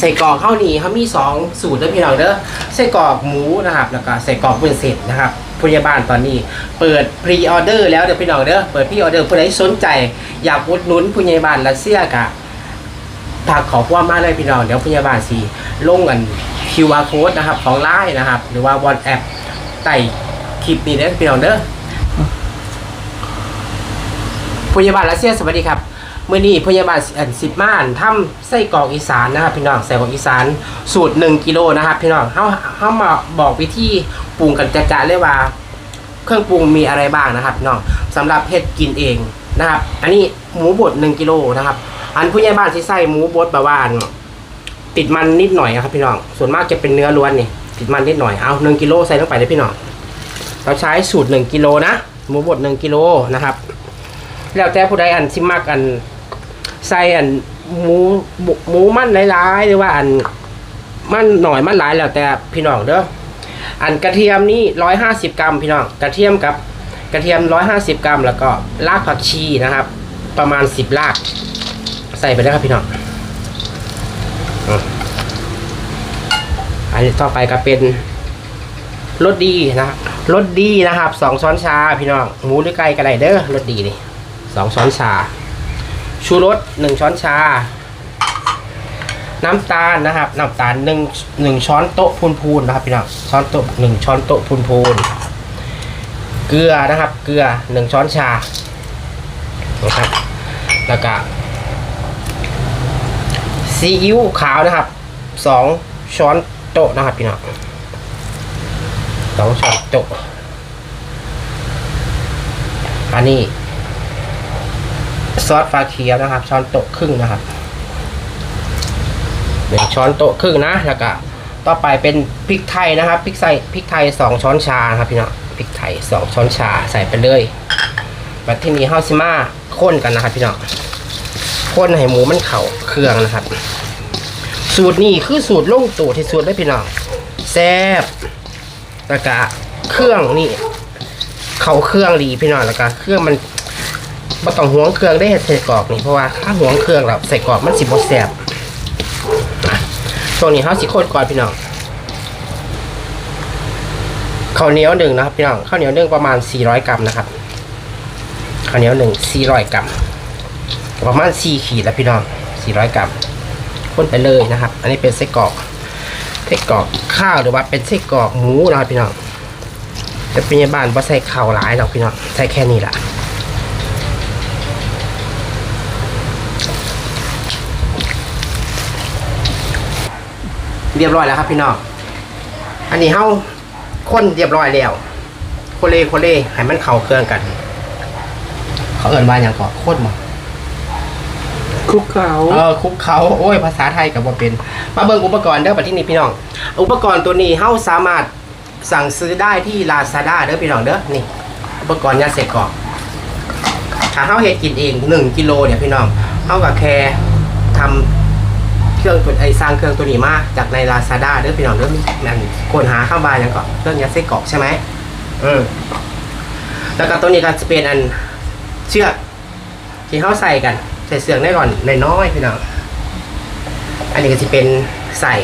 ใส่กรอกข้าวหนีเขามีสองสูตรเด้อพี่น้องเด้อใส่กรอกหมูนะครับแล้วก็ใส่กรอกเป็นเสร็จนะครับพยาบาลตอนนี้ เปิดพรีออเดอร์แล้วเด้อพี่น้องเด้อเปิดพรีออเดอร์ผู้ใดสนใจ อยากอุดหนุนพยาบาลรัสเซียกะฝากขอความมาเลยพี่น้องเดี๋ยวพยาบาลสีลงกัน QR code นะครับของไลน์นะครับ หรือว่า WhatsApp ใต้คลิปนี้เด้อพี่น้องเด้อพยาบาลรัสเซียสวัสดีครับ มื่อนี้พยาบาลอันสิบม่านทำไส้กรอกอีสานนะครับพี่น้องใส่กรอกอีสานสูตรหนึ่งกิโลนะครับพี่น้องเขาเขามาบอกวิธีปรุงกันจะๆเลยว่า เครื่องปรุงมีอะไรบ้างนะครับพี่น้องสำหรับเฮ็ดกินเองนะครับ อันนี้หมูบดหนึ่งกิโลนะครับ อันผู้ใหญ่บ้านที่ใส่หมูบดแบบว่านติดมันนิดหน่อยครับพี่น้องส่วนมากจะเป็นเนื้อล้วนนี่ติดมันนิดหน่อยเอาหนึ่งกิโลใส่ลงไปเลยพี่น้องเราใช้สูตรหนึ่งกิโลนะหมูบดหนึ่งกิโลนะครับแล้วแต่ผู้ใดอันที่มักอัน ใส่อันหมูหมูมันหลายๆหรือว่าอันมันหน่อยมันหลายแล้วแต่พี่น้องเด้ออันกระเทียมนี่ร้อยห้าสิบกรัมพี่น้องกระเทียมกับกระเทียมร้อยห้าสิบกรัม แล้วก็รากผักชีนะครับ ประมาณสิบราก ใส่ไปแล้วครับพี่น้องอันนี้ต่อไปก็เป็นรสดีนะครับรสดีนะครับสองช้อนชาพี่น้องหมูหรือไก่ก็ได้เด้อรสดีนี่สองช้อนชา ชูรสหนึ่งช้อนชา น้ำตาลนะครับน้ำตาลหนึ่งหนึ่งช้อนโต๊ะพูนๆนะครับพี่น้องช้อนโต๊ะหนึ่งช้อนโต๊ะพูนๆเกลือนะครับ เกลือหนึ่งช้อนชานะครับแล้วก็ซีอิ๊วขาวนะครับสองช้อนโต๊ะนะครับพี่น้องสองช้อนโต๊ะอันนี้ ซอสฟ้าเขียวนะครับ ช้อนโต๊ะครึ่งนะครับหนึ่งช้อนโต๊ะครึ่งนะแล้วก็ต่อไปเป็นพริกไทยนะครับพริกใส่พริกไทยสองช้อนชาครับพี่น้องพริกไทยสองช้อนชาใส่ไปเลยบัดที่นี้เฮาซิมาข้นกันนะครับพี่น้องข้นให้หมูมันเข่าเครื่องนะครับ สูตรนี้คือสูตรลงตัวที่สุดเลยพี่น้องแซ่บแล้วก็เครื่องนี่เขาเครื่องดีพี่น้องแล้วก็เครื่องมัน บ่ต้องห่วงเครื่องได้เห็ดใส่กรอกนี่เพราะว่าถ้าห่วงเครื่องแล้วใส่กรอกมันสิบ่แซ่บอะช่วงนี้เฮาสิโคตรก่อนพี่น้องข้าวเหนียวหนึ่งนะครับพี่น้องข้าวเหนียวหนึ่งประมาณ 400 กรัมนะครับข้าวเหนียวหนึ่ง400 กรัม ประมาณ 4 ขีดแล้วพี่น้อง 400 กรัมคนไปเลยนะครับ อันนี้เป็นไส้กรอกไส้กรอกข้าวหรือว่าเป็นไส้กรอกหมูนะครับพี่น้องแต่เป็นบ้านบ่าใส่ข้าวหลายหรอกพี่น้องใส่แค่นี้แหละ เรียบร้อยแล้วครับพี่น้อง อันนี้เฮาคนเรียบร้อยแล้วโคเล่โคเล่ให้มันเข้าเครื่องกัน เขาเอิ้นว่าอย่างก่อนโคตรมาคลุกเขาเออคุกเขาโอ้ยภาษาไทยกับว่าเป็น มาเบิ่งอุปกรณ์เด้อปัที่นี่พี่น้อง อุปกรณ์ตัวนี้เฮาสามารถสั่งซื้อได้ที่ Lazada เด้อพี่น้องเด้อนี่ อุปกรณ์ยาเสพกรอกถ้าเฮาเฮ็ดกินเอง1กิโลเนี่ยพี่น้องเฮาก็แค่ทำ เครื่องตัวไอ้สร้างเครื่องตัวนี้มาจากใน Lazada เด้อพี่น้องเด้อนั่นค้นหาเข้ามาอย่างก่อนเครื่องยาเสพกรอกใช่ไหมเออแล้วก็ตัวนี้ก็จะเป็นอันเชือกที่เฮาใส่กัน ใส่เสือกได้ก่อนน้อยๆพี่น้องอันนี้ก็จะเป็นใส่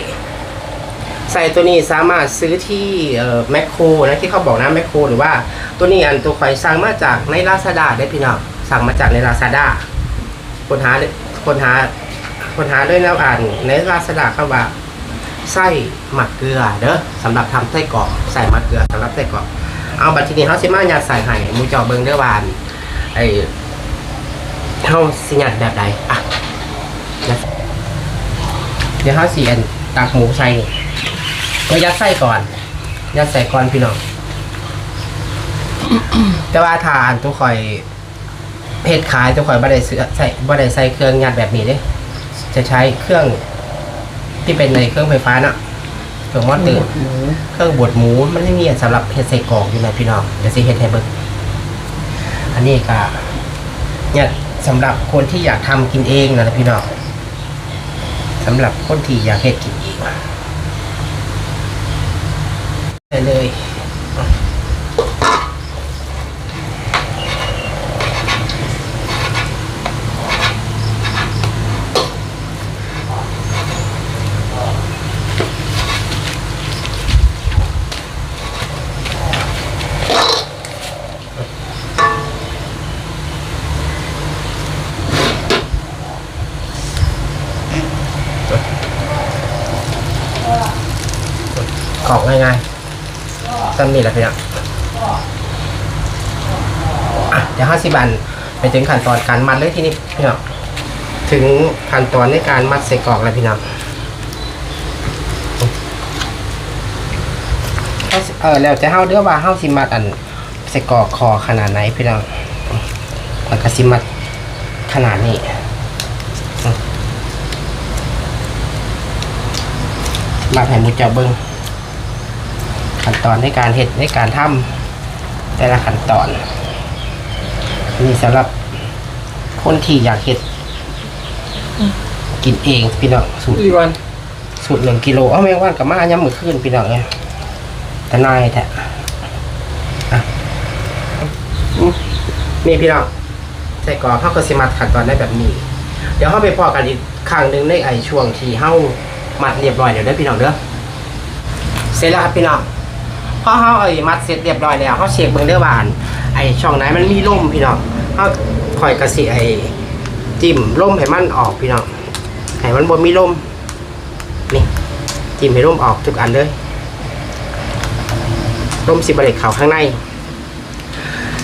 ใส่ตัวนี้สามารถซื้อที่เอ่อแมคโครนะที่เขาบอกนะแมคโครหรือว่าตัวนี้อันตัวข่อยสั่งมาจากในลาซาด้าได้พี่น้องสั่งมาจากในลาซาด้าคนหาคนหา คนหาด้วยแล้วอ่านในลาซาด้าเขาว่าไส้หมักเกลือเด้อสำหรับทำไส้กรอกใส่หมักเกลือสำหรับไส้กรอกเอาบัตรทีนี้เขาสิมาอยาใส่ให้มูจอเบิงเด้อวานไอเขาสิญัดแบบใดอะเดี๋ยวเขาสีอันตักหมูใส่ก็ยัดไส้ก่อน ยัดใส่ก่อนพี่น้องแต่ว่าทานทุกคอยเพจขายทุกคอยบ่ได้ซื้อใส่บ่ได้ใส่เครื่องยัดแบบนี้เด้ จะใช้เครื่องที่เป็นในเครื่องไฟฟ้าน่ะเครื่องมอเตอร์หมูเครื่องบดหมูมันไม่มีสำหรับเฮ็ดใส่กล่องอยู่นะพี่น้องเดี๋ยวสิเฮ็ดให้เบิ่งอันนี้ก็เนี่ยสำหรับคนที่อยากทำกินเองนะพี่น้องสำหรับคนที่อยากเฮ็ดกินเองได้เลย รอกง่ายๆซ้ำนี่แหละพี่น้องอะเดี๋ยวห้าสิบันไปถึงขั้นตอนการมัดเลยที่นี้พี่น้องถึงขั้นตอนในการมัดใส่กอกแล้วพี่น้องเออแล้วแต่เฮาเด้อว่าเฮาสิมัดอันใส่กรอกคอขนาดไหนพี่น้องมันก็สิมัดขนาดนี้มาให้หมูเจ้าเบิ้ง ขั้นตอนในการเห็ดในการทำแต่ละขั้นตอนนี่สำหรับคนที่อยากเห็ด กินเองพี่น้องสูตรอีวันสูตรหนึ่งกิโลเอาแมงว่านกับมาย้ำมือขึ้นพี่น้องเนี่ยแต่นายแท้อะอืมนี่พี่น้องใส่กรอกเข้ากระสิมัดขั้นตอนได้แบบนี้ เดี๋ยวเข้าไปพอกันอีกครั้งหนึ่งในไอช่วงที่เข้ามัดเรียบร้อยเดี๋ยวได้อพี่น้องเด้อเสร็จแล้วครับพี่น้อง พอเขาไอ้มัดเสร็จเรียบร้อยแล้วเขาเช็คเบิ้งเด้อบานไอช่องไหนมันมีร่มพี่น้องเขาคอยกระสีไอจิ้มร่มให้มันออกพี่น้องให้มันบนมีร่มนี่จิ้มให้ร่มออกทุกอันเลยร่มสิบเล็กเขาข้างใน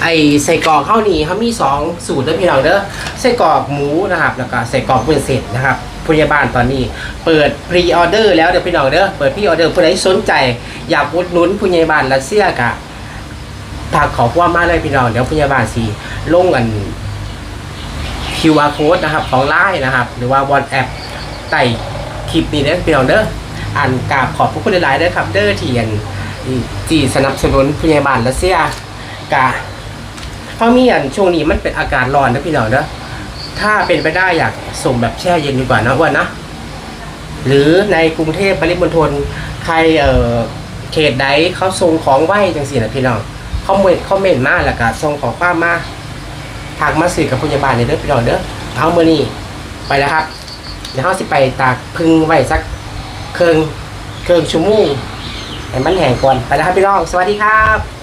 ไอใส่กรอกข้าวหนีเขามีสองสูตรเด้อพี่น้องเด้อใส่กรอกหมูนะครับ แล้วก็ใส่กรอกเป็นเสร็จนะครับพยาบาลตอนนี้ เปิดพรีออเดอร์แล้วเดี๋ยวพี่น้องเด้อเปิดพรีออเดอร์ผู้ใดสนใจ อยากอุดหนุนผู้ใหญ่บ้านรัสเซียกะทางขอความมาเลยพี่น้องเดี๋ยวผู้ใหญ่บ้านสีลงอัน QR code นะครับของไลน์นะครับ หรือว่า WhatsApp ใต้คลิปนี้เด้อพี่น้องเด้ออ่านกราบขอบพระคุณหลายๆเด้อครับ เด้อเที่อันที่สนับสนุนผู้ใหญ่บ้านรัสเซียกะ เพราะมีอันช่วงนี้มันเป็นอากาศร้อนนะพี่น้องเนอะถ้าเป็นไปได้อยากส่งแบบแช่เย็นดีกว่านะอ้วันนะ หรือในกรุงเทพปริมณฑลใครเอ่อเขตใดเขาส่งของไหวจังสินะพี่น้องเขาเมนเขาเมนต์มาแล้วก็ส่งของความมาทางมาสื่อกับพยาบาลในเด้อพี่น้องเด้อเอาเมื่อนี้ไปแล้วครับ เดี๋ยวเขาสิไปตากพึ่งไว้สักเครื่องเครื่องชั่วโมงให้มันแห้งก่อนไปแล้วครับพี่น้องสวัสดีครับ